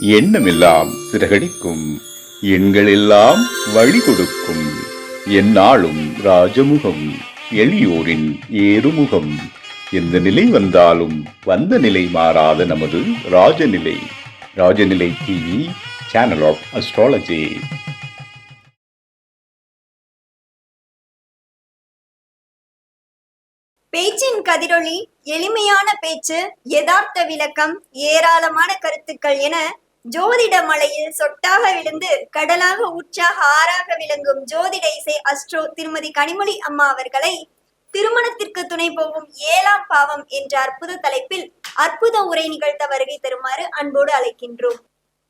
எண்ணமெல்லாம் சிறகடிக்கும். எண்களெல்லாம் வழி கொடுக்கும் எந்நாளும் ராஜமுகம் எளியோரின் ஏறுமுகம். எந்த நிலை வந்தாலும் வந்த நிலை மாறாத நமது Rajanilai. Rajanilai TV channel of astrology பேச்சின் கதிரொளி எளிமையான பேச்சு யதார்த்த விளக்கம் ஏராளமான கருத்துக்கள் என ஜோதிட மலையில் சொட்டாக விழுந்து கடலாக உற்சாக ஆறாக விளங்கும் ஜோதிட இசை அஸ்ட்ரோ திருமதி கனிமொழி அம்மா அவர்களை திருமணத்திற்கு துணை போகும் ஏழாம் பாவம் என்ற அற்புத தலைப்பில் அற்புத உரை நிகழ்த்த வருகை தருமாறு அன்போடு அழைக்கின்றோம்.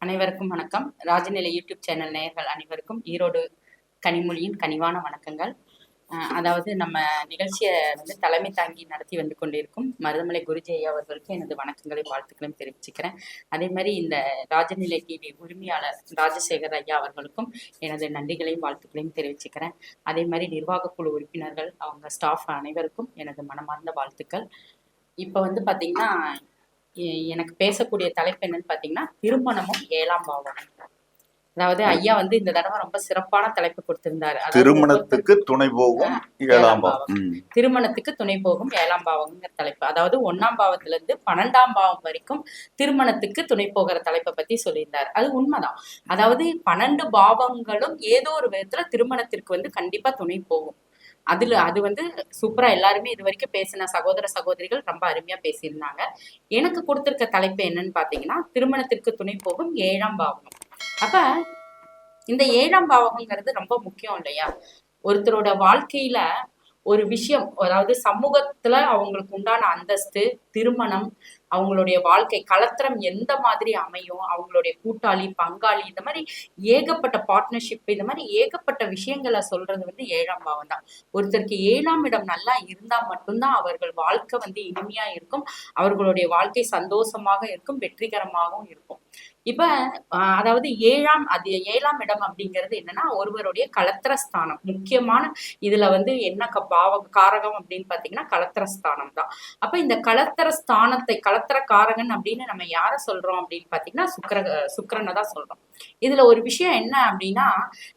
அனைவருக்கும் வணக்கம். ராஜநிலை யூடியூப் சேனல் நேயர்கள் அனைவருக்கும் ஈரோடு கனிமொழியின் கனிவான வணக்கங்கள். அதாவது நம்ம நிகழ்ச்சியை வந்து தலைமை தாங்கி நடத்தி வந்து கொண்டிருக்கும் மருதமலை குருஜி ஐயா அவர்களுக்கு எனது வணக்கங்களை வாழ்த்துக்களையும் தெரிவிச்சுக்கிறேன். அதே மாதிரி இந்த ராஜநிலை டிவி உரிமையாளர் ராஜசேகர் ஐயா அவர்களுக்கும் எனது நன்றிகளையும் வாழ்த்துக்களையும் தெரிவிச்சுக்கிறேன். அதே மாதிரி நிர்வாகக்குழு உறுப்பினர்கள் அவங்க ஸ்டாஃப் அனைவருக்கும் எனது மனமார்ந்த வாழ்த்துக்கள். இப்போ வந்து பார்த்திங்கன்னா எனக்கு பேசக்கூடிய தலைப்பு என்னன்னு பார்த்தீங்கன்னா திருமணமும் ஏழாம் பாவம் அதாவது ஐயா வந்து இந்த தடவை ரொம்ப சிறப்பான தலைப்பு கொடுத்திருந்தாரு. திருமணத்துக்கு துணை போகும் ஏழாம் பாவம். திருமணத்துக்கு துணை போகும் ஏழாம் பாவம்ங்கிற தலைப்பு. அதாவது ஒண்ணாம் பாவத்துல இருந்து பன்னெண்டாம் பாவம் வரைக்கும் திருமணத்துக்கு துணை போகிற தலைப்பை பத்தி சொல்லியிருந்தாரு. அது உண்மைதான். அதாவது பன்னெண்டு பாவங்களும் ஏதோ ஒரு விதத்துல திருமணத்திற்கு வந்து கண்டிப்பா துணை போகும். அதுல அது வந்து சூப்பரா எல்லாருமே இது வரைக்கும் பேசின சகோதர சகோதரிகள் ரொம்ப அருமையா பேசியிருந்தாங்க. எனக்கு கொடுத்திருக்க தலைப்பு என்னன்னு பாத்தீங்கன்னா திருமணத்திற்கு துணை போகும் ஏழாம் பாவம். அப்ப இந்த ஏழாம் பாவகங்கிறது ரொம்ப முக்கியம் இல்லையா? ஒருத்தரோட வாழ்க்கையில ஒரு விஷயம் அதாவது சமூகத்துல அவங்களுக்கு உண்டான அந்தஸ்து திருமணம் அவங்களுடைய வாழ்க்கை கலத்திரம் எந்த மாதிரி அமையும்? அவங்களுடைய கூட்டாளி பங்காளி இந்த மாதிரி ஏகப்பட்ட பார்ட்னர்ஷிப் இந்த மாதிரி ஏகப்பட்ட விஷயங்களை சொல்றது வந்து ஏழாம் பாவம் தான். ஒருத்தருக்கு ஏழாம் இடம் நல்லா இருந்தா மட்டும்தான் அவர்கள் வாழ்க்கை வந்து இனிமையா இருக்கும். அவர்களுடைய வாழ்க்கை சந்தோஷமாக இருக்கும் வெற்றிகரமாகவும் இருக்கும். இப்ப அதாவது ஏழாம் அது ஏழாம் இடம் அப்படிங்கிறது என்னன்னா ஒருவருடைய கலத்திரஸ்தானம் முக்கியமான இதுல வந்து என்ன க- பாவ காரகம் அப்படின்னு பாத்தீங்கன்னா கலத்திரஸ்தானம் தான். அப்ப இந்த கலத்திரஸ்தானத்தை ஸ்தானத்தை கலத்திர காரகன் அப்படின்னு நம்ம யார சொல்றோம் அப்படின்னு பாத்தீங்கன்னா சுக்கர சுக்கரனை தான் சொல்றோம். இதுல ஒரு விஷயம் என்ன அப்படின்னா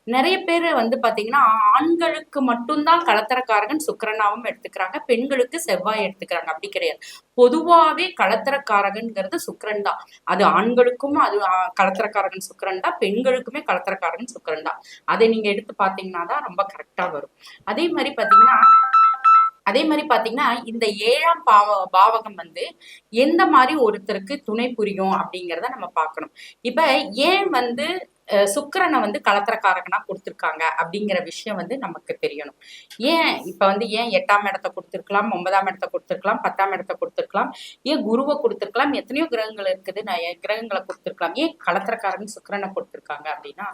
நிறைய பேர் வந்து பாத்தீங்கன்னா ஆண்களுக்கு மட்டும்தான் கலத்திரக்காரகன் சுக்கிரனாவும் எடுத்துக்கிறாங்க பெண்களுக்கு செவ்வாய் எடுத்துக்கிறாங்க. அப்படி கிடையாது. பொதுவாவே கலத்திரக்காரகன்கிறது சுக்கரன் தான். அது ஆண்களுக்கும் அது ஆ, கலத்திரக்காரகன் தான் பெண்களுக்குமே கலத்திரக்காரகன் சுக்கரன் தான். அதை நீங்க எடுத்து பாத்தீங்கன்னா தான் ரொம்ப கரெக்டா வரும். அதே மாதிரி பாத்தீங்கன்னா அதே மாதிரி பாத்தீங்கன்னா இந்த ஏழாம் பாவ பாவகம் வந்து எந்த மாதிரி ஒருத்தருக்கு துணை புரியும் அப்படிங்கிறத நம்ம பார்க்கணும். இப்ப ஏன் வந்து சுக்கரனை வந்து கலத்திரக்காரகனா கொடுத்துருக்காங்க அப்படிங்கிற விஷயம் வந்து நமக்கு தெரியணும். ஏன் இப்ப வந்து ஏன் எட்டாம் இடத்த கொடுத்துருக்கலாம் ஒன்பதாம் இடத்த கொடுத்துருக்கலாம் பத்தாம் இடத்த கொடுத்துருக்கலாம் ஏன் குருவை கொடுத்துருக்கலாம் எத்தனையோ கிரகங்கள் இருக்குது நான் கிரகங்களை கொடுத்துருக்கலாம். ஏன் கலத்திரக்காரன் சுக்கரனை கொடுத்துருக்காங்க அப்படின்னா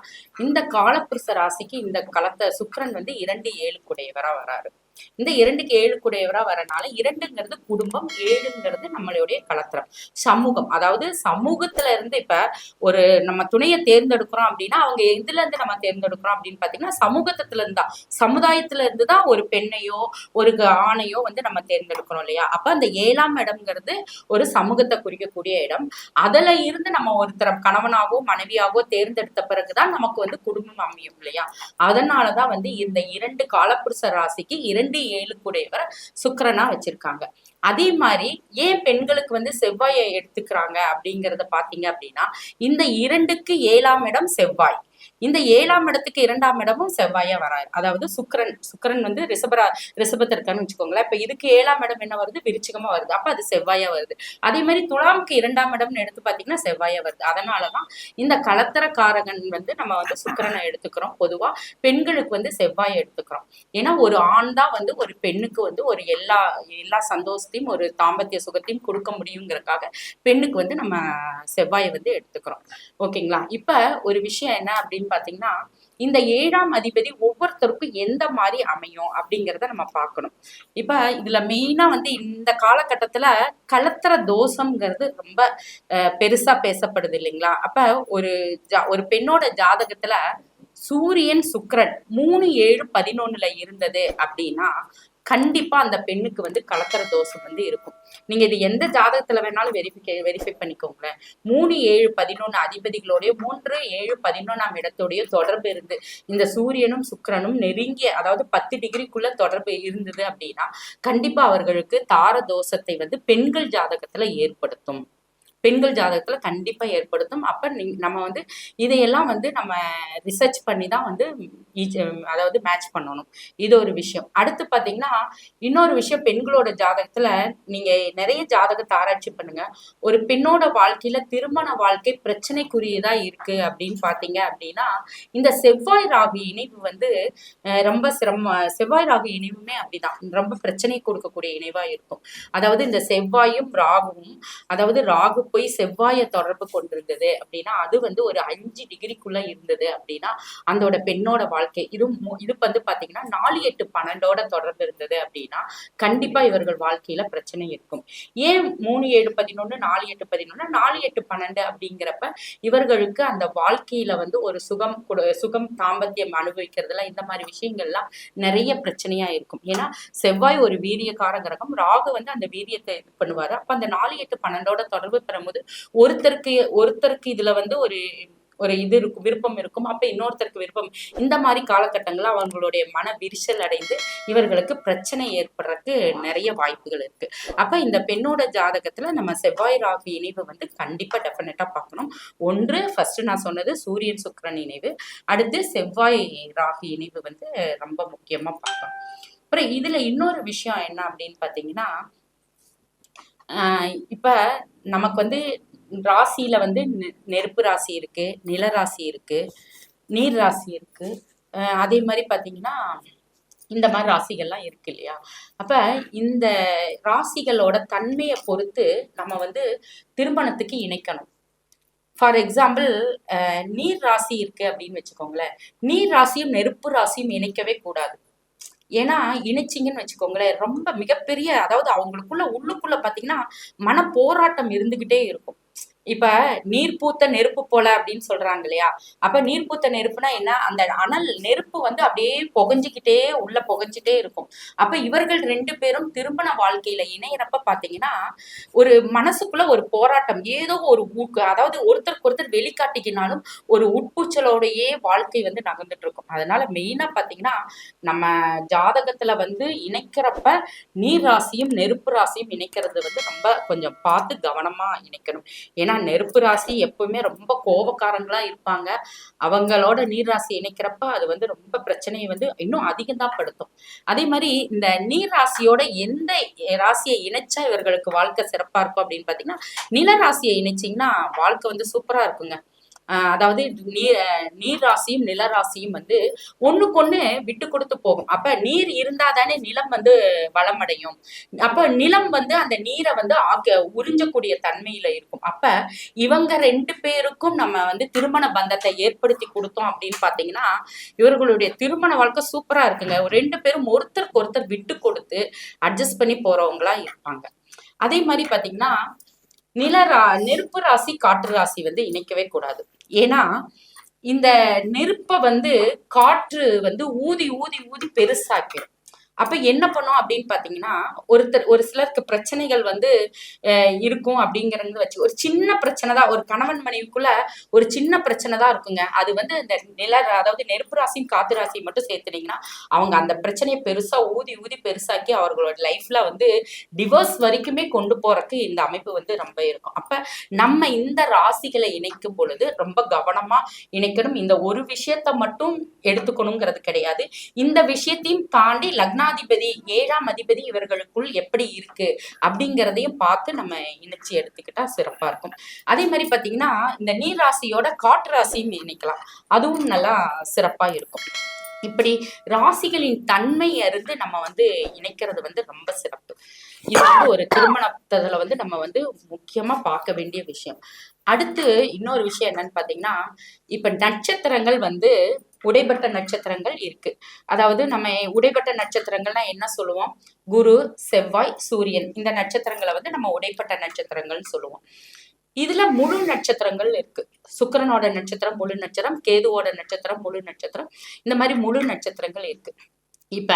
இந்த காலப்புருஷ ராசிக்கு இந்த கலத்த சுக்கரன் வந்து இரண்டு ஏழுக்குடையவரா வராரு. இந்த இரண்டுக்கு ஏழு கூடையவரா வரனால இரண்டுங்கிறது குடும்பம் ஏழுங்கிறது நம்மளுடைய கலத்திரம். சமூகம். அதாவது சமூகத்துல இருந்து இப்ப ஒரு நம்ம துணையை தேர்ந்தெடுக்கிறோம் அப்படின்னா அவங்க எதுல இருந்து நம்ம தேர்ந்தெடுக்கிறோம் அப்படின்னு பாத்தீங்கன்னா சமூகத்துல இருந்து சமுதாயத்துல இருந்து தான் ஒரு பெண்ணையோ ஒரு ஆணையோ வந்து நம்ம தேர்ந்தெடுக்கிறோம் இல்லையா? அப்ப அந்த ஏழாம் இடம்ங்கிறது ஒரு சமூகத்தை குறிக்கக்கூடிய இடம். அதுல இருந்து நம்ம ஒருத்தர கணவனாகவோ மனைவியாகவோ தேர்ந்தெடுத்த பிறகுதான் நமக்கு வந்து குடும்பம் அமையும் இல்லையா? அதனாலதான் வந்து இந்த இரண்டு காலப்புருஷ ராசிக்கு இரண்டு இரண்டு ஏழுக்குடையவர் சுக்கரனா வச்சிருக்காங்க. அதே மாதிரி ஏன் பெண்களுக்கு வந்து செவ்வாயை எடுத்துக்கிறாங்க அப்படிங்கறத பாத்தீங்க அப்படின்னா இந்த இரண்டுக்கு ஏழாம் இடம் செவ்வாய். இந்த ஏழாம் இடத்துக்கு இரண்டாம் இடமும் செவ்வாயா வராரு. அதாவது சுக்கிரன் சுக்கிரன் வந்து ரிஷபரா ரிஷபத்துல இருக்கான்னு வச்சுக்கோங்களேன். இப்ப இதுக்கு ஏழாம் இடம் என்ன வருது? விருச்சிகமா வருது. அப்ப அது செவ்வாயா வருது. அதே மாதிரி துலாமுக்கு இரண்டாம் இடம்னு எடுத்து பாத்தீங்கன்னா செவ்வாயா வருது. அதனாலதான் இந்த கலத்திரக்காரகன் வந்து நம்ம வந்து சுக்கிரனை எடுத்துக்கிறோம் பொதுவா. பெண்களுக்கு வந்து செவ்வாயை எடுத்துக்கிறோம். ஏன்னா ஒரு ஆண் தான் வந்து ஒரு பெண்ணுக்கு வந்து ஒரு எல்லா எல்லா சந்தோஷத்தையும் ஒரு தாம்பத்திய சுகத்தையும் கொடுக்க முடியுங்கிறக்காக பெண்ணுக்கு வந்து நம்ம செவ்வாயை வந்து எடுத்துக்கிறோம். ஓகேங்களா? இப்ப ஒரு விஷயம் என்ன அப்படின்னு பாத்தீங்கன்னா இந்த ஏழாம் அதிபதி ஒவ்வொருத்தருக்கும் எந்த மாதிரி அமையும் அப்படிங்கிறத நம்ம பார்க்கணும். இப்ப இதுல மெயினா வந்து இந்த காலகட்டத்துல கலத்திர தோஷம்ங்கிறது ரொம்ப அஹ், பெருசா பேசப்படுது இல்லைங்களா? அப்ப ஒரு ஜா- ஒரு பெண்ணோட ஜாதகத்துல சூரியன் சுக்கரன் மூணு ஏழு பதினொன்னுல இருந்தது அப்படின்னா கண்டிப்பா அந்த பெண்ணுக்கு வந்து கலத்திர தோஷம் வந்து இருக்கும். நீங்க இது எந்த ஜாதகத்துல வேணாலும் வெரிஃபிகே வெரிஃபை பண்ணிக்கோங்களேன். மூணு ஏழு பதினொன்னு அதிபதிகளோடைய மூன்று ஏழு பதினொன்றாம் இடத்தோடைய தொடர்பு இருந்து இந்த சூரியனும் சுக்கரனும் நெருங்கிய அதாவது பத்து டிகிரிக்குள்ள தொடர்பு இருந்தது அப்படின்னா கண்டிப்பா அவர்களுக்கு தார தோஷத்தை வந்து பெண்கள் ஜாதகத்துல ஏற்படுத்தும். பெண்கள் ஜாதகத்துல கண்டிப்பா ஏற்படுத்தும். அப்ப நீ நம்ம வந்து இதையெல்லாம் வந்து நம்ம ரிசர்ச் பண்ணி தான் வந்து அதாவது மேட்ச் பண்ணணும். இது ஒரு விஷயம். அடுத்து பாத்தீங்கன்னா இன்னொரு விஷயம் பெண்களோட ஜாதகத்துல நீங்க நிறைய ஜாதகத்தை ஆராய்ச்சி பண்ணுங்க. ஒரு பெண்ணோட வாழ்க்கையில திருமண வாழ்க்கை பிரச்சனைக்குரியதா இருக்கு அப்படின்னு பாத்தீங்க அப்படின்னா இந்த செவ்வாய் ராகு இணைவு வந்து ரொம்ப சிரம செவ்வாய் ராகு இணைவுமே அப்படிதான். ரொம்ப பிரச்சனை கொடுக்கக்கூடிய இணைவா இருக்கும். அதாவது இந்த செவ்வாயும் ராகுவும் அதாவது ராகு போய் செவ்வாயை தொடர்பு கொண்டிருந்தது அப்படின்னா அது வந்து ஒரு அஞ்சு டிகிரிக்குள்ள இருந்தது அப்படின்னா அதோட பெண்ணோட வாழ்க்கை. இது இது வந்து பாத்தீங்கன்னா நாலு எட்டு பன்னெண்டோட தொடர்பு இருந்தது அப்படின்னா கண்டிப்பா இவர்கள் வாழ்க்கையில பிரச்சனை இருக்கும். ஏன் மூணு ஏழு பதினொன்னு நாலு எட்டு பதினொன்னு? நாலு எட்டு பன்னெண்டு அப்படிங்கிறப்ப இவர்களுக்கு அந்த வாழ்க்கையில வந்து ஒரு சுகம் சுகம் தாம்பத்தியம் அனுபவிக்கிறதுல இந்த மாதிரி விஷயங்கள்லாம் நிறைய பிரச்சனையா இருக்கும். ஏன்னா செவ்வாய் ஒரு வீரியக்கார கிரகம் ராகு வந்து அந்த வீரியத்தை இது பண்ணுவாரு. அப்ப அந்த நாலு எட்டு பன்னெண்டோட தொடர்பு வரும்போது ஒருத்தருக்கு ஒருத்தருக்கு இதுல வந்து ஒரு ஒரு இது இருக்கும் விருப்பம் இருக்கும் அப்ப இன்னொருத்தருக்கு விருப்பம். இந்த மாதிரி காலகட்டங்கள்ல அவங்களுடைய மன விரிசல் அடைந்து இவர்களுக்கு பிரச்சனை ஏற்படுறதுக்கு நிறைய வாய்ப்புகள் இருக்கு. அப்ப இந்த பெண்ணோட ஜாதகத்துல நம்ம செவ்வாய் ராகு இணைவு வந்து கண்டிப்பா டெஃபினட்டா பார்க்கணும். ஒன்று ஃபர்ஸ்ட் நான் சொன்னது சூரியன் சுக்கிரன் இணைவு. அடுத்து செவ்வாய் ராகு இணைவு வந்து ரொம்ப முக்கியமா பார்க்கணும். அப்புறம் இதுல இன்னொரு விஷயம் என்ன அப்படின்னு பாத்தீங்கன்னா இப்ப நமக்கு வந்து ராசியில வந்து நெ- நெருப்பு ராசி இருக்கு நில ராசி இருக்கு நீர் ராசி இருக்கு. அதே மாதிரி பாத்தீங்கன்னா இந்த மாதிரி ராசிகள்லாம் இருக்கு இல்லையா? அப்ப இந்த ராசிகளோட தன்மையை பொறுத்து நம்ம வந்து திருமணத்துக்கு இணைக்கணும். ஃபார் எக்ஸாம்பிள் நீர் ராசி இருக்கு அப்படின்னு வச்சுக்கோங்களேன். நீர் ராசியும் நெருப்பு ராசியும் இணைக்கவே கூடாது. ஏன்னா இணைச்சிங்கன்னு வச்சுக்கோங்களேன் ரொம்ப மிகப்பெரிய அதாவது அவங்களுக்குள்ள உள்ளுக்குள்ள பாத்தீங்கன்னா மன போராட்டம் இருந்துகிட்டே இருக்கும். இப்ப நீர் பூத்த நெருப்பு போல அப்படின்னு சொல்றாங்க இல்லையா? அப்ப நீர் பூத்த நெருப்புனா என்ன? அந்த அனல் நெருப்பு வந்து அப்படியே புகஞ்சுக்கிட்டே உள்ள புகஞ்சிட்டே இருக்கும். அப்ப இவர்கள் ரெண்டு பேரும் திருமண வாழ்க்கையில இணையிறப்ப பாத்தீங்கன்னா ஒரு மனசுக்குள்ள ஒரு போராட்டம் ஏதோ ஒரு ஊக்கு அதாவது ஒருத்தருக்கு ஒருத்தர் வெளிக்காட்டிக்கினாலும் ஒரு உட்பூச்சலோடையே வாழ்க்கை வந்து நகர்ந்துட்டு இருக்கும் அதனால மெயினா பாத்தீங்கன்னா நம்ம ஜாதகத்துல வந்து இணைக்கிறப்ப நீர் ராசியும் நெருப்பு ராசியும் இணைக்கிறது வந்து ரொம்ப கொஞ்சம் பார்த்து கவனமா இணைக்கணும். ஏன்னா நெருப்பு ராசி எப்பவுமே ரொம்ப கோபக்காரங்களா இருப்பாங்க. அவங்களோட நீர் ராசி இணைக்கிறப்ப அது வந்து ரொம்ப பிரச்சனையை வந்து இன்னும் அதிகம் தான் படுத்தும். அதே மாதிரி இந்த நீர் ராசியோட எந்த ராசியை இணைச்சா இவர்களுக்கு வாழ்க்கை சிறப்பா இருக்கும் அப்படின்னு பாத்தீங்கன்னா நில ராசியை இணைச்சிங்கன்னா வாழ்க்கை வந்து சூப்பரா இருக்குங்க. அதாவது நீர் நீர் ராசியும் நில ராசியும் வந்து ஒண்ணுக்கொண்ணு விட்டு கொடுத்து போகும். அப்ப நீர் இருந்தா தானே நிலம் வந்து வளமடையும். அப்ப நிலம் வந்து அந்த நீரை வந்து ஆக்க உறிஞ்சக்கூடிய தன்மையில இருக்கும். அப்ப இவங்க ரெண்டு பேருக்கும் நம்ம வந்து திருமண பந்தத்தை ஏற்படுத்தி கொடுத்தோம் அப்படின்னு பாத்தீங்கன்னா இவர்களுடைய திருமண வாழ்க்கை சூப்பரா இருக்குங்க. ரெண்டு பேரும் ஒருத்தருக்கு ஒருத்தர் விட்டு கொடுத்து அட்ஜஸ்ட் பண்ணி போறவங்களா இருப்பாங்க. அதே மாதிரி பாத்தீங்கன்னா நிலரா நெருப்பு ராசி காற்று ராசி வந்து இணைக்கவே கூடாது. ஏன்னா இந்த நெருப்பை வந்து காற்று வந்து ஊதி ஊதி ஊதி பெருசாக்கிடும் அப்ப என்ன பண்ணோம் அப்படின்னு பாத்தீங்கன்னா ஒருத்தர் ஒரு சிலருக்கு பிரச்சனைகள் வந்து இருக்கும் அப்படிங்கறது வச்சு ஒரு சின்ன பிரச்சனை தான் ஒரு கணவன் மனைவிக்குள்ள ஒரு சின்ன பிரச்சனை தான் இருக்குங்க. அது வந்து இந்த நில அதாவது நெருப்பு ராசியும் காத்து ராசியும் மட்டும் சேர்த்துனீங்கன்னா அவங்க அந்த பிரச்சனையை பெருசா ஊதி ஊதி பெருசாக்கி அவர்களோட லைஃப்ல வந்து டிவோர்ஸ் வரைக்குமே கொண்டு போறதுக்கு இந்த அமைப்பு வந்து ரொம்ப இருக்கும். அப்ப நம்ம இந்த ராசிகளை இணைக்கும் பொழுது ரொம்ப கவனமா இணைக்கணும். இந்த ஒரு விஷயத்த மட்டும் எடுத்துக்கணுங்கிறது கிடையாது. இந்த விஷயத்தையும் தாண்டி லக்னா லக்னாதிபதி ஏழாம் அதிபதி இவர்களுக்குள் எப்படி இருக்கு அப்படிங்கிறதையும் பார்த்து நம்ம இணைச்சு எடுத்துக்கிட்டா சிறப்பா இருக்கும். அதே மாதிரி பாத்தீங்கன்னா இந்த நீர் ராசியோட காற்று ராசியும் இணைக்கலாம் அதுவும் நல்லா சிறப்பா இருக்கும். இப்படி ராசிகளின் தன்மை அறிந்து நம்ம வந்து இணைக்கிறது வந்து ரொம்ப சிறப்பு. இது வந்து ஒரு திருமணத்துல வந்து நம்ம வந்து முக்கியமா பார்க்க வேண்டிய விஷயம். அடுத்து இன்னொரு விஷயம் என்னன்னு பாத்தீங்கன்னா இப்ப நட்சத்திரங்கள் வந்து உடைபட்ட நட்சத்திரங்கள் இருக்கு. அதாவது நம்ம உடைப்பட்ட நட்சத்திரங்கள்னா என்ன சொல்லுவோம்? குரு செவ்வாய் சூரியன். இந்த நட்சத்திரங்களை வந்து நம்ம உடைப்பட்ட நட்சத்திரங்கள்னு சொல்லுவோம். இதுல முழு நட்சத்திரங்கள் இருக்கு. சுக்கரனோட நட்சத்திரம் முழு நட்சத்திரம் கேதுவோட நட்சத்திரம் முழு நட்சத்திரம். இந்த மாதிரி முழு நட்சத்திரங்கள் இருக்கு. இப்ப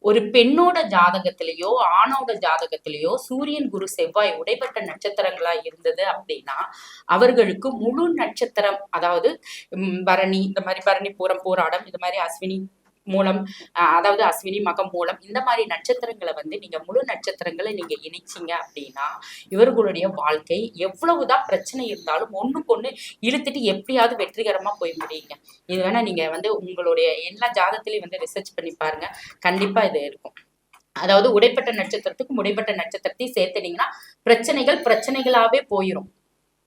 ஒரு பெண்ணோட ஜாதகத்திலேயோ ஆணோட ஜாதகத்திலேயோ சூரியன் குரு செவ்வாய் உடைப்பட்ட நட்சத்திரங்களா இருந்தது அப்படின்னா அவர்களுக்கு முழு நட்சத்திரம் அதாவது பரணி இந்த மாதிரி பரணி பூரம் போராடம் இது மாதிரி அஸ்வினி மூலம் அதாவது அஸ்வினி மகம் மூலம் இந்த மாதிரி நட்சத்திரங்களை வந்து நீங்க முழு நட்சத்திரங்களை நீங்க இணைச்சிங்க அப்படின்னா இவர்களுடைய வாழ்க்கை எவ்வளவுதான் பிரச்சனை இருந்தாலும் ஒண்ணுக்கு ஒண்ணு இழுத்துட்டு எப்படியாவது வெற்றிகரமா போய் முடியுங்க. இது வேணா நீங்க வந்து உங்களுடைய எல்லா ஜாதத்திலையும் வந்து ரிசர்ச் பண்ணி பாருங்க. கண்டிப்பா இது இருக்கும். அதாவது உடைப்பட்ட நட்சத்திரத்துக்கும் உடைப்பட்ட நட்சத்திரத்தையும் சேர்த்துனீங்கன்னா பிரச்சனைகள் பிரச்சனைகளாவே போயிடும்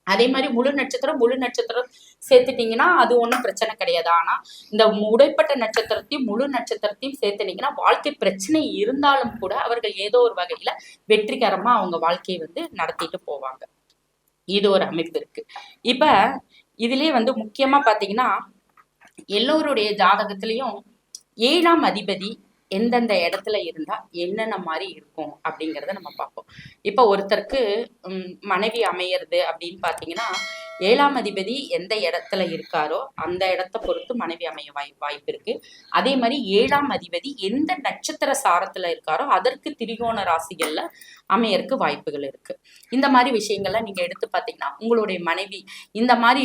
அதே மாதிரி முழு நட்சத்திரம் முழு நட்சத்திரம் சேர்த்துட்டீங்கன்னா அது ஒன்றும் பிரச்சனை கிடையாது. ஆனா இந்த உடைப்பட்ட நட்சத்திரத்தையும் முழு நட்சத்திரத்தையும் சேர்த்துனீங்கன்னா வாழ்க்கை பிரச்சனை இருந்தாலும் கூட அவர்கள் ஏதோ ஒரு வகையில வெற்றிகரமா அவங்க வாழ்க்கையை வந்து நடத்திட்டு போவாங்க. இது ஒரு அமைப்பு இருக்கு. இப்ப இதுலயே வந்து முக்கியமா பார்த்தீங்கன்னா எல்லோருடைய ஜாதகத்திலையும் ஏழாம் அதிபதி எந்தெந்த இடத்துல இருந்தா என்னென்ன மாதிரி இருக்கும் அப்படிங்கிறத நம்ம பார்ப்போம். இப்போ ஒருத்தருக்கு மனைவி அமையிறது அப்படின்னு பார்த்தீங்கன்னா ஏழாம் அதிபதி எந்த இடத்துல இருக்காரோ அந்த இடத்த பொறுத்து மனைவி அமைய வாய் வாய்ப்பு இருக்கு. அதே மாதிரி ஏழாம் அதிபதி எந்த நட்சத்திர சாரத்துல இருக்காரோ அதற்கு திரிகோண ராசிகள்ல அமையறக்கு வாய்ப்புகள் இருக்கு. இந்த மாதிரி விஷயங்கள்லாம் நீங்க எடுத்து பார்த்தீங்கன்னா உங்களுடைய மனைவி இந்த மாதிரி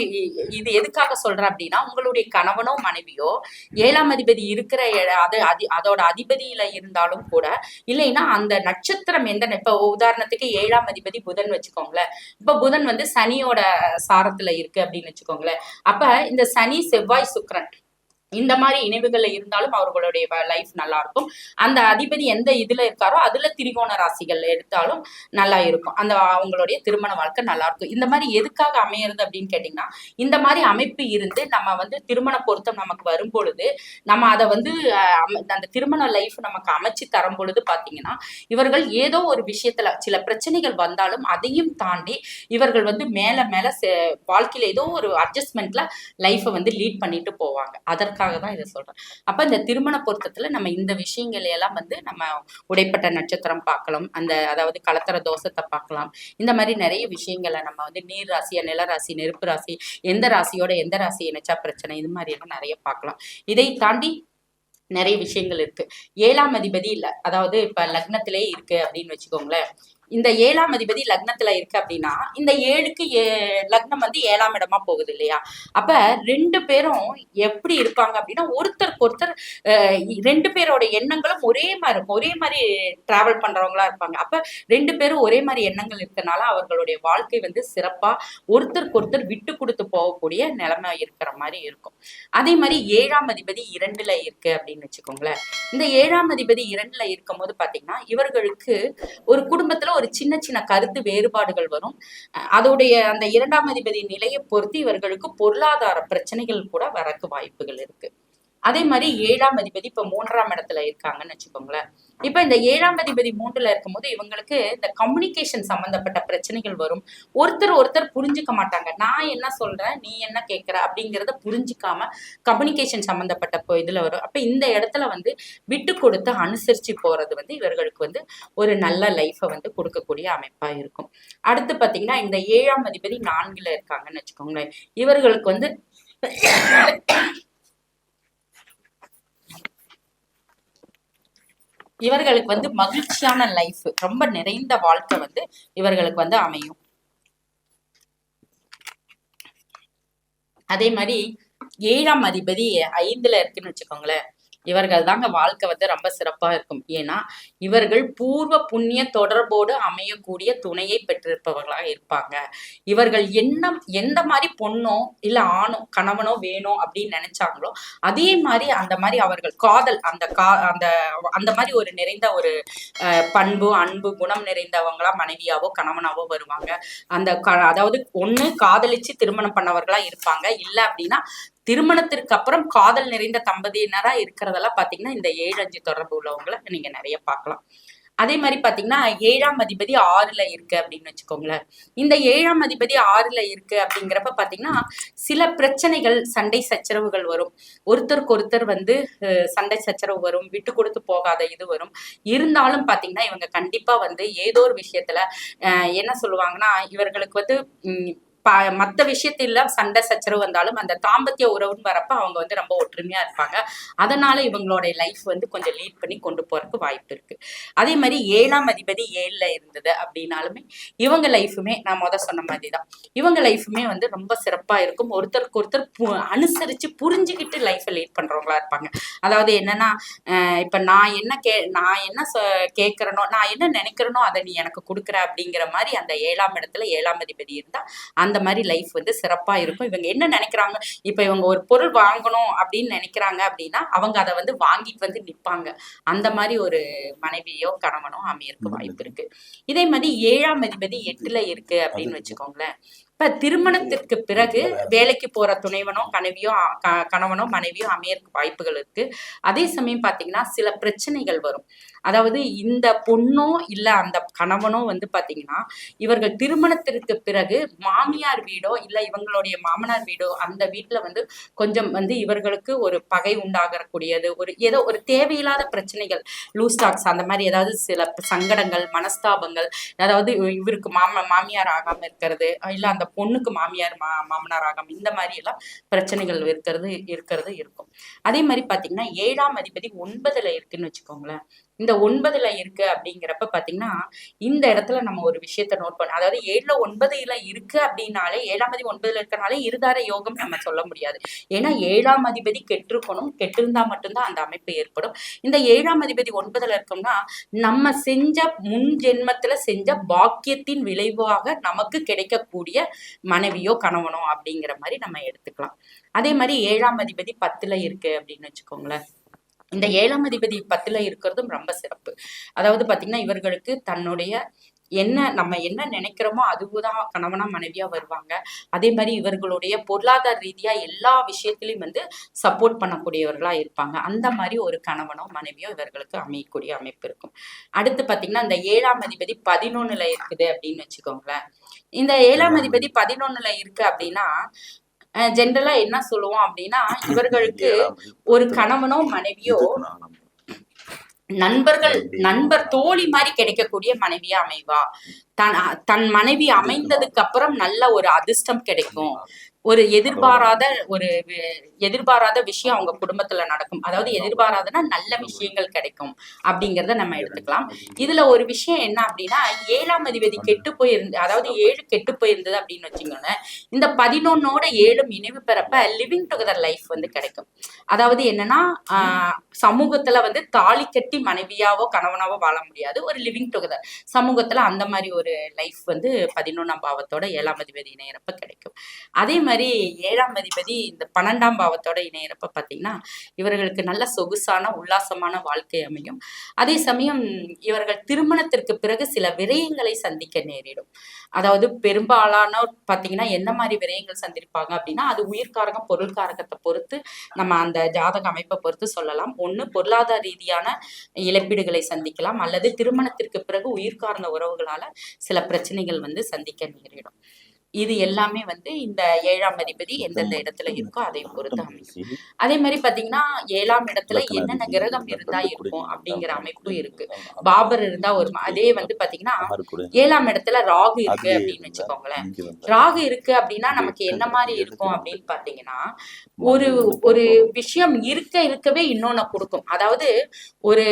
இது எதுக்காக சொல்றேன் அப்படின்னா உங்களுடைய கணவனோ மனைவியோ ஏழாம் அதிபதி இருக்கிற அது அதி அதோட அதிபதியில இருந்தாலும் கூட இல்லைன்னா அந்த நட்சத்திரம் எந்த இப்போ இப்ப உதாரணத்துக்கு ஏழாம் அதிபதி புதன் வச்சுக்கோங்களேன். இப்ப புதன் வந்து சனியோட சாரத்துல இருக்கு அப்படின்னு வச்சுக்கோங்களேன். அப்ப இந்த சனி செவ்வாய் சுக்கிரன் இந்த மாதிரி இணைவுகள்ல இருந்தாலும் அவர்களுடைய லைஃப் நல்லா இருக்கும் அந்த அதிபதி எந்த இதுல இருக்காரோ அதுல திரிகோண ராசிகள் எடுத்தாலும் நல்லா இருக்கும். அந்த அவங்களுடைய திருமண வாழ்க்கை நல்லா இருக்கும் இந்த மாதிரி எதுக்காக அமையிறது அப்படின்னு கேட்டீங்கன்னா இந்த மாதிரி அமைப்பு இருந்து நம்ம வந்து திருமண பொருத்தம் நமக்கு வரும் பொழுது நம்ம அதை வந்து அந்த திருமண லைஃப் நமக்கு அமைச்சு தரும் பொழுது பாத்தீங்கன்னா இவர்கள் ஏதோ ஒரு விஷயத்துல சில பிரச்சனைகள் வந்தாலும் அதையும் தாண்டி இவர்கள் வந்து மேல மேல வாழ்க்கையில ஏதோ ஒரு அட்ஜஸ்ட்மெண்ட்ல லைஃப்பை வந்து லீட் பண்ணிட்டு போவாங்க. அதற்கு அதற்காக தான் இதை சொல்றேன். அப்ப இந்த திருமண பொருத்தத்துல நம்ம இந்த விஷயங்கள் எல்லாம் வந்து நம்ம உடைப்பட்ட நட்சத்திரம் பார்க்கலாம். அந்த அதாவது கலத்தர தோஷத்தை பார்க்கலாம். இந்த மாதிரி நிறைய விஷயங்களை நம்ம வந்து நீர் ராசி நில ராசி நெருப்பு ராசி எந்த ராசியோட எந்த ராசி இணைச்சா பிரச்சனை இது மாதிரி எல்லாம் நிறைய பார்க்கலாம். இதை தாண்டி நிறைய விஷயங்கள் இருக்கு. ஏழாம் அதிபதி இல்ல. அதாவது இப்ப லக்னத்திலே இருக்கு அப்படின்னு வச்சுக்கோங்களேன். இந்த ஏழாம் அதிபதி லக்னத்துல இருக்கு அப்படின்னா இந்த ஏழுக்கு ஏ- லக்னம் வந்து ஏழாம் இடமா போகுது இல்லையா? அப்ப ரெண்டு பேரும் எப்படி இருப்பாங்க அப்படின்னா ஒருத்தருக்கு ஒருத்தர் ரெண்டு பேரோட எண்ணங்களும் ஒரே மாதிரி ஒரே மாதிரி டிராவல் பண்றவங்களா இருப்பாங்க. அப்ப ரெண்டு பேரும் ஒரே மாதிரி எண்ணங்கள் இருக்கனால அவர்களுடைய வாழ்க்கை வந்து சிறப்பா ஒருத்தருக்கு ஒருத்தர் விட்டு கொடுத்து போகக்கூடிய நிலைமை இருக்கிற மாதிரி இருக்கும். அதே மாதிரி ஏழாம் அதிபதி இரண்டுல இருக்கு அப்படின்னு வச்சுக்கோங்களேன். இந்த ஏழாம் அதிபதி இரண்டுல இருக்கும்போது பாத்தீங்கன்னா இவர்களுக்கு ஒரு குடும்பத்துல ஒரு சின்ன சின்ன கருத்து வேறுபாடுகள் வரும். அதோடைய அந்த இரண்டாம் அதிபதி நிலையை பொறுத்து இவர்களுக்கு பொருளாதார பிரச்சனைகள் கூட வரக்கு வாய்ப்புகள் இருக்கு. அதே மாதிரி ஏழாம் அதிபதி இப்ப மூன்றாம் இடத்துல இருக்காங்கன்னு வச்சுக்கோங்களேன். இப்ப இந்த ஏழாம் அதிபதி மூன்றுல இருக்கும்போது இவங்களுக்கு இந்த கம்யூனிகேஷன் சம்பந்தப்பட்ட பிரச்சனைகள் வரும். ஒருத்தர் ஒருத்தர் புரிஞ்சுக்க மாட்டாங்க. நான் என்ன சொல்றேன் நீ என்ன கேட்கிற அப்படிங்கறத புரிஞ்சுக்காம கம்யூனிகேஷன் சம்பந்தப்பட்ட இதுல வரும். அப்ப இந்த இடத்துல வந்து விட்டு கொடுத்து அனுசரிச்சு போறது வந்து இவர்களுக்கு வந்து ஒரு நல்ல லைஃபை வந்து கொடுக்கக்கூடிய அமைப்பா இருக்கும். அடுத்து பாத்தீங்கன்னா இந்த ஏழாம் அதிபதி நான்குல இருக்காங்கன்னு வச்சுக்கோங்களேன். இவர்களுக்கு வந்து இவர்களுக்கு வந்து மகிழ்ச்சியான லைஃப் ரொம்ப நிறைந்த வாழ்க்கை வந்து இவர்களுக்கு வந்து அமையும். அதே மாதிரி ஏழாம் அதிபதி ஐந்துல இருக்குன்னு வச்சுக்கோங்களேன். இவர்கள் தாங்க வாழ்க்கை வந்து ரொம்ப சிறப்பா இருக்கும். ஏன்னா இவர்கள் பூர்வ புண்ணிய தொடர்போடு அமையக்கூடிய துணையை பெற்றிருப்பவர்களாக இருப்பாங்க. இவர்கள் என்ன எந்த மாதிரி பொண்ணோ இல்ல ஆணோ கணவனோ வேணும் அப்படின்னு நினைச்சாங்களோ அதே மாதிரி அந்த மாதிரி அவர்கள் காதல் அந்த கா அந்த அந்த மாதிரி ஒரு நிறைந்த ஒரு அஹ், பண்பு அன்பு குணம் நிறைந்தவங்களா மனைவியாவோ கணவனாவோ வருவாங்க. அந்த க- அதாவது ஒண்ணு காதலிச்சு திருமணம் பண்ணவர்களா இருப்பாங்க. இல்ல அப்படின்னா திருமணத்திற்கு அப்புறம் காதல் நிறைந்த தம்பதியினரா இருக்கிறதெல்லாம் பாத்தீங்கன்னா இந்த ஏழு அஞ்சு தொடர்பு உள்ளவங்களை நீங்க நிறைய பார்க்கலாம். அதே மாதிரி பாத்தீங்கன்னா ஏழாம் அதிபதி ஆறுல இருக்கு அப்படின்னு வச்சுக்கோங்களேன். இந்த ஏழாம் அதிபதி ஆறுல இருக்கு அப்படிங்கிறப்ப பாத்தீங்கன்னா சில பிரச்சனைகள் சண்டை சச்சரவுகள் வரும். ஒருத்தருக்கு ஒருத்தர் வந்து சண்டை சச்சரவு வரும் விட்டு கொடுத்து போகாத இது வரும். இருந்தாலும் பாத்தீங்கன்னா இவங்க கண்டிப்பா வந்து ஏதோ ஒரு விஷயத்துல அஹ், என்ன சொல்லுவாங்கன்னா இவர்களுக்கு வந்து ப- மத்த விஷயத்துல சண்டை சச்சரவு வந்தாலும் அந்த தாம்பத்திய உறவுன்னு வரப்ப அவங்க வந்து ரொம்ப ஒற்றுமையா இருப்பாங்க. அதனால இவங்களோட லைஃப் வந்து கொஞ்சம் லீட் பண்ணி கொண்டு போறதுக்கு வாய்ப்பு இருக்கு. அதே மாதிரி ஏழாம் அதிபதி ஏழுல இருந்தது அப்படின்னாலுமே இவங்க லைஃபுமே நான் முத சொன்ன மாதிரி தான் இவங்க லைஃபுமே வந்து ரொம்ப சிறப்பா இருக்கும். ஒருத்தருக்கு ஒருத்தர் பு- அனுசரிச்சு புரிஞ்சுக்கிட்டு லைஃப்பை லீட் பண்றவங்களா இருப்பாங்க. அதாவது என்னன்னா இப்ப நான் என்ன கே நான் என்ன கேட்கிறனோ நான் என்ன நினைக்கிறனோ அதை நீ எனக்கு கொடுக்குற அப்படிங்கிற மாதிரி அந்த ஏழாம் இடத்துல ஏழாம் அதிபதி இருந்தா அந்த மாதிரி லைஃப் வந்து சிறப்பா இருக்கும். இவங்க என்ன நினைக்கிறாங்க? இப்ப இவங்க ஒரு பொருள் வாங்கணும் அப்படின்னு நினைக்கிறாங்க அப்படின்னா அவங்க அதை வந்து வாங்கிட்டு வந்து நிப்பாங்க. அந்த மாதிரி ஒரு மனைவியோ கணவனோ அமையறதுக்கு வாய்ப்பு இருக்கு. இதே மாதிரி ஏழாம் அதிபதி எட்டுல இருக்கு அப்படின்னு வச்சுக்கோங்களேன். இப்ப திருமணத்திற்கு பிறகு வேலைக்கு போற துணைவனோ கனவியோ கணவனோ மனைவியோ அமையறதுக்கு வாய்ப்புகள் இருக்கு. அதே சமயம் பாத்தீங்கன்னா சில பிரச்சனைகள் வரும். அதாவது இந்த பொண்ணோ இல்ல அந்த கணவனோ வந்து பாத்தீங்கன்னா இவர்கள் திருமணத்திற்கு பிறகு மாமியார் வீடோ இல்ல இவங்களுடைய மாமனார் வீடோ அந்த வீட்டுல வந்து கொஞ்சம் வந்து இவர்களுக்கு ஒரு பகை உண்டாகக்கூடியது ஒரு ஏதோ ஒரு தேவையில்லாத பிரச்சனைகள் லூஸ் டாக்ஸ் அந்த மாதிரி ஏதாவது சில சங்கடங்கள் மனஸ்தாபங்கள் அதாவது இவருக்கு மாம மாமியார் ஆகாம இருக்கிறது இல்ல அந்த பொண்ணுக்கு மாமியார் மா மாமனார் ஆகாம இந்த மாதிரி எல்லாம் பிரச்சனைகள் இருக்கிறது இருக்கிறது இருக்கும். அதே மாதிரி பாத்தீங்கன்னா ஏழாம் அதிபதி ஒன்பதுல இருக்குன்னு வச்சுக்கோங்களேன். இந்த ஒன்பதுல இருக்கு அப்படிங்கிறப்ப பாத்தீங்கன்னா இந்த இடத்துல நம்ம ஒரு விஷயத்த நோட் பண்ண அதாவது ஏழுல ஒன்பதுல இருக்கு அப்படின்னாலே ஏழாம் அதிபதி ஒன்பதுல இருக்கனாலே இருதார யோகம் நம்ம சொல்ல முடியாது. ஏன்னா ஏழாம் அதிபதி கெட்டிருக்கணும். கெட்டிருந்தா மட்டும்தான் அந்த அமைப்பு ஏற்படும். இந்த ஏழாம் அதிபதி ஒன்பதுல இருக்கோம்னா நம்ம செஞ்ச முன் ஜென்மத்துல செஞ்ச பாக்கியத்தின் விளைவாக நமக்கு கிடைக்கக்கூடிய மனைவியோ கணவனோ அப்படிங்கிற மாதிரி நம்ம எடுத்துக்கலாம். அதே மாதிரி ஏழாம் அதிபதி பத்துல இருக்கு அப்படின்னு வச்சுக்கோங்களேன். இந்த ஏழாம் அதிபதி பத்துல இருக்கிறதும் ரொம்ப சிறப்பு. அதாவது பாத்தீங்கன்னா இவர்களுக்கு தன்னுடைய என்ன நம்ம என்ன நினைக்கிறோமோ அதுதான் கணவனா மனைவியா வருவாங்க. அதே மாதிரி இவர்களுடைய பொருளாதார ரீதியா எல்லா விஷயத்திலையும் வந்து சப்போர்ட் பண்ணக்கூடியவர்களா இருப்பாங்க. அந்த மாதிரி ஒரு கணவனோ மனைவியோ இவர்களுக்கு அமையக்கூடிய அமைப்பு இருக்கும். அடுத்து பாத்தீங்கன்னா இந்த ஏழாம் அதிபதி பதினொன்னுல இருக்குது அப்படின்னு வச்சுக்கோங்களேன். இந்த ஏழாம் அதிபதி பதினொன்னுல இருக்கு அப்படின்னா ஜென்ரலா என்ன சொல்லுவோம் அப்படின்னா இவர்களுக்கு ஒரு கணவனோ மனைவியோ நண்பர்கள் நண்பர் தோழி மாதிரி கிடைக்கக்கூடிய மனைவியா அமைவா? தன் தன் மனைவி அமைந்ததுக்கு அப்புறம் நல்ல ஒரு அதிர்ஷ்டம் கிடைக்கும். ஒரு எதிர்பாராத ஒரு எதிர்பாராத விஷயம் அவங்க குடும்பத்துல நடக்கும். அதாவது எதிர்பாராதனா நல்ல விஷயங்கள் கிடைக்கும் அப்படிங்கறத நம்ம எடுத்துக்கலாம். இதுல ஒரு விஷயம் என்ன அப்படின்னா ஏழாம் அதிபதி கெட்டு போயிருந்து அதாவது ஏழு கெட்டு போயிருந்தது அப்படின்னு வச்சுக்கோங்களேன் இந்த பதினொன்னோட ஏழும் இணைவு பெறப்ப லிவிங் டுகெதர் லைஃப் வந்து கிடைக்கும். அதாவது என்னன்னா சமூகத்துல வந்து தாலி கட்டி மனைவியாவோ கணவனாவோ வாழ முடியாது. ஒரு லிவிங் டுகெதர் சமூகத்துல அந்த மாதிரி ஒரு லைஃப் வந்து பதினொன்றாம் பாவத்தோட ஏழாம் அதிபதி இணையறப்ப கிடைக்கும். அதே மாதிரி ஏழாம் அதிபதி இந்த பன்னெண்டாம் பாவத்தோட இணையறப்ப பாத்தீங்கன்னா இவர்களுக்கு நல்ல சொகுசான உல்லாசமான வாழ்க்கை அமையும். அதே சமயம் இவர்கள் திருமணத்திற்கு பிறகு சில விரயங்களை சந்திக்க நேரிடும். அதாவது பெரும்பாலானோர் பார்த்தீங்கன்னா எந்த மாதிரி விரயங்கள் சந்திப்பாங்க அப்படின்னா அது உயிர்காரகம் பொருள்காரகத்தை பொறுத்து நம்ம அந்த ஜாதக அமைப்பை பொறுத்து சொல்லலாம். ஒன்று பொருளாதார ரீதியான இழப்பீடுகளை சந்திக்கலாம். அல்லது திருமணத்திற்கு பிறகு உயிர்கார்ந்த உறவுகளால் சில பிரச்சனைகள் வந்து சந்திக்க நேரிடும். இது எல்லாமே வந்து இந்த ஏழாம் அதிபதி எந்தெந்த இடத்துல இருக்கோ அதை பொறுத்து அமையும். அதே மாதிரி பாத்தீங்கன்னா ஏழாம் இடத்துல என்னென்ன கிரகம் இருந்தா இருக்கும் அப்படிங்கிற அமைப்பும் இருக்கு. பாபர் இருந்தா ஒரு அதே வந்து பாத்தீங்கன்னா ஏழாம் இடத்துல ராகு இருக்கு அப்படின்னு வச்சுக்கோங்களேன். ராகு இருக்கு அப்படின்னா நமக்கு என்ன மாதிரி இருக்கும் அப்படின்னு பாத்தீங்கன்னா ஒரு ஒரு விஷயம் இருக்க இருக்கவே இன்னொன்னு கொடுக்கும். அதாவது ஒரு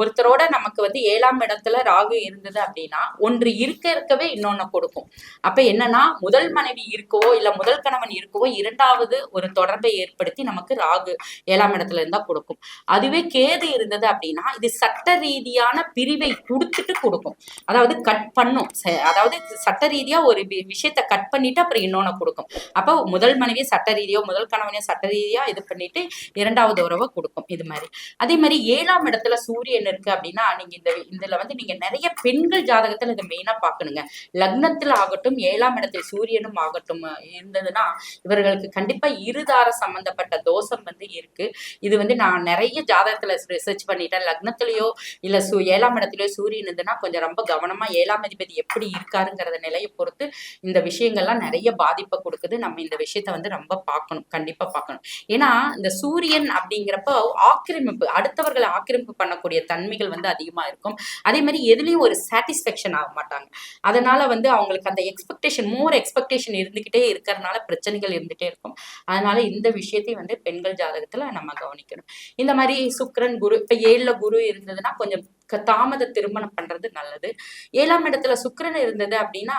ஒருத்தரோட நமக்கு வந்து ஏழாம் இடத்துல ராகு இருந்தது அப்படின்னா ஒன்று இருக்க இருக்கவே இன்னொன்னு கொடுக்கும். அப்ப என்னன்னா முதல் மனைவி இருக்கவோ இல்ல முதல் கணவன் இருக்கவோ இரண்டாவது ஒரு தொடர்பை ஏற்படுத்தி நமக்கு ராகு ஏழாம் இடத்துல இருந்தா கொடுக்கும். அதுவே கேது இருந்தது அப்படின்னா இது சட்ட ரீதியான பிரிவை கொடுத்துட்டு கொடுக்கும். அதாவது கட் பண்ணும். அதாவது சட்ட ரீதியா ஒரு வி- விஷயத்த கட் பண்ணிட்டு அப்புறம் இன்னொன்னு கொடுக்கும். அப்போ முதல் மனைவியை சட்ட ரீதியோ முதல் கணவனையோ சட்ட ரீதியா இது பண்ணிட்டு இரண்டாவது உறவை கொடுக்கும். இது மாதிரி. அதே மாதிரி ஏழாம் இடத்துல சூரியன் இருக்கு அப்படின்னா நீங்க இந்த இதுல வந்து நீங்க நிறைய பெண்கள் ஜாதகத்துல இதை மெயினா பாக்கணுங்க லக்னத்துல ஆகட்டும் ஏழாம் இடத்துல சூரியனும் ஆகட்டும் இருந்ததுன்னா இவர்களுக்கு கண்டிப்பா இருதார சம்பந்தப்பட்ட தோஷம் வந்து இருக்கு. இது வந்து நான் நிறைய ஜாதகத்துல ரிசர்ச் பண்ணிட்டேன். லக்னத்திலயோ இல்ல சு ஏழாம் இடத்துலயோ சூரியன் இருந்ததுன்னா கொஞ்சம் ரொம்ப கவனமா ஏழாம் அதிபதி எப்படி இருக்காருங்கிறத நிலையை பொறுத்து இந்த விஷயங்கள்லாம் நிறைய பாதிப்பை கொடுக்குது. நம்ம இந்த விஷயத்த வந்து ரொம்ப பார்க்கணும் கண்டிப்பா பார்க்கணும். ஏன்னா இந்த சூரியன் அப்படிங்கிறப்போ ஆக்கிரமிப்பு அடுத்தவர்களை ஆக்கிரமிப்பு பண்ணக்கூடிய தன்மைகள் வந்து அதிகமா இருக்கும். அதே மாதிரி எதுலயும் ஒரு சாட்டிஸ்ஃபேக்ஷன் ஆக மாட்டாங்க. அதனால வந்து அவங்களுக்கு அந்த எக்ஸ்பெக்டேஷன் மோர் ஒரு எக்ஸ்பெக்டேஷன் இருந்துகிட்டே இருக்கிறதுனால பிரச்சனைகள் இருந்துட்டே இருக்கும். அதனால இந்த விஷயத்தையும் வந்து பெண்கள் ஜாதகத்துல நம்ம கவனிக்கணும். இந்த மாதிரி சுக்ரன் குரு இப்ப ஏழுல குரு இருந்ததுன்னா கொஞ்சம் தாமத திருமணம் பண்றது நல்லது. ஏழாம் இடத்துல சுக்கரன் இருந்தது அப்படின்னா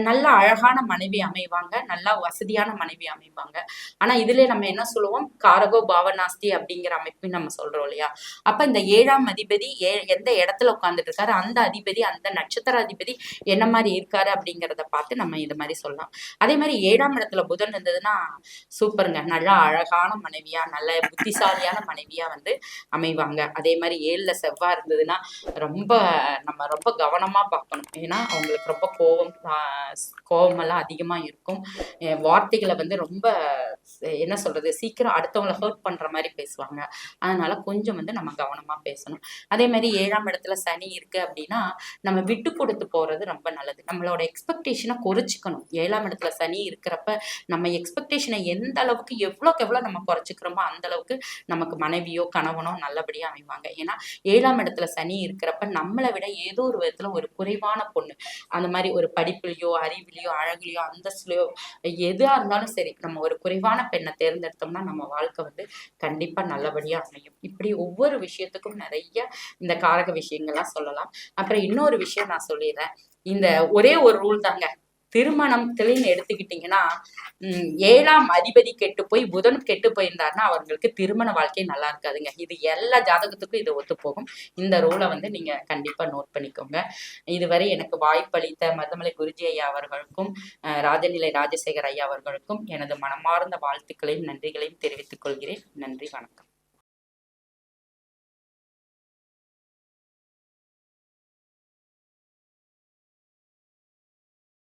நல்ல அழகான மனைவி அமைவாங்க நல்லா வசதியான மனைவி அமைவாங்க. ஆனா இதுல நம்ம என்ன சொல்லுவோம்? காரகோ பாவநாஸ்தி அப்படிங்கிற அமைப்பு நம்ம சொல்றோம் இல்லையா? அப்ப இந்த ஏழாம் அதிபதி ஏ எந்த இடத்துல உட்கார்ந்துட்டு இருக்காரு? அந்த அதிபதி அந்த நட்சத்திர அதிபதி என்ன மாதிரி இருக்காரு அப்படிங்கிறத பார்த்து நம்ம இது மாதிரி சொல்லலாம். அதே மாதிரி ஏழாம் இடத்துல புதன் இருந்ததுன்னா சூப்பருங்க. நல்லா அழகான மனைவியா நல்ல புத்திசாலியான மனைவியா வந்து அமைவாங்க. அதே மாதிரி ஏழுல செவ்வாய் இருந்ததுன்னா ரொம்ப நம்ம ரொம்ப கவனமா பார்க்கணும். ஏன்னா அவங்களுக்கு ரொம்ப கோபம் கோபமெல்லாம் அதிகமா இருக்கும். வார்த்தைகளை வந்து ரொம்ப என்ன சொல்றது சீக்கிரம் அடுத்தவங்களை ஹர்ட் பண்ற மாதிரி பேசுவாங்க. அதனால கொஞ்சம் வந்து நம்ம கவனமா பேசணும். அதே மாதிரி ஏழாம் இடத்துல சனி இருக்கு அப்படின்னா நம்ம விட்டு கொடுத்து போறது ரொம்ப நல்லது. நம்மளோட எக்ஸ்பெக்டேஷனை குறைச்சிக்கணும். ஏழாம் இடத்துல சனி இருக்கிறப்ப நம்ம எக்ஸ்பெக்டேஷனை எந்த அளவுக்கு எவ்வளோக்கு எவ்வளோ நம்ம குறைச்சிக்கிறோமோ அந்த அளவுக்கு நமக்கு மனைவியோ கணவனோ நல்லபடியா அமைவாங்க. ஏன்னா ஏழாம் இடத்துல சனி இருக்கிறப்ப நம்மளை விட ஏதோ ஒரு விதத்துல ஒரு குறைவான பொண்ணு. அந்த மாதிரி ஒரு படிப்புலையோ அறிவிலையோ அழகுலையோ அந்தஸ்துலையோ எதுவா இருந்தாலும் சரி நம்ம ஒரு குறைவான பெண்ணை தேர்ந்தெடுத்தோம்னா நம்ம வாழ்க்கை வந்து கண்டிப்பா நல்லபடியா அமையும். இப்படி ஒவ்வொரு விஷயத்துக்கும் நிறைய இந்த காரக விஷயங்கள்லாம் சொல்லலாம். அப்புறம் இன்னொரு விஷயம் நான் சொல்லிடுறேன். இந்த ஒரே ஒரு ரூல் தாங்க. திருமணத்துலன்னு எடுத்துக்கிட்டிங்கன்னா ஏழாம் அதிபதி கெட்டு போய் புதன் கெட்டு போயிருந்தாருன்னா அவங்களுக்கு திருமண வாழ்க்கை நல்லா இருக்காதுங்க. இது எல்லா ஜாதகத்துக்கும் இது ஒத்து போகும். இந்த ரூலை வந்து நீங்க கண்டிப்பா நோட் பண்ணிக்கோங்க. இதுவரை எனக்கு வாய்ப்பளித்த மருதமலை குருஜி ஐயா அவர்களுக்கும் ராஜநிலை ராஜசேகர் ஐயா அவர்களுக்கும் எனது மனமார்ந்த வாழ்த்துக்களையும் நன்றிகளையும் தெரிவித்துக் கொள்கிறேன். நன்றி வணக்கம்.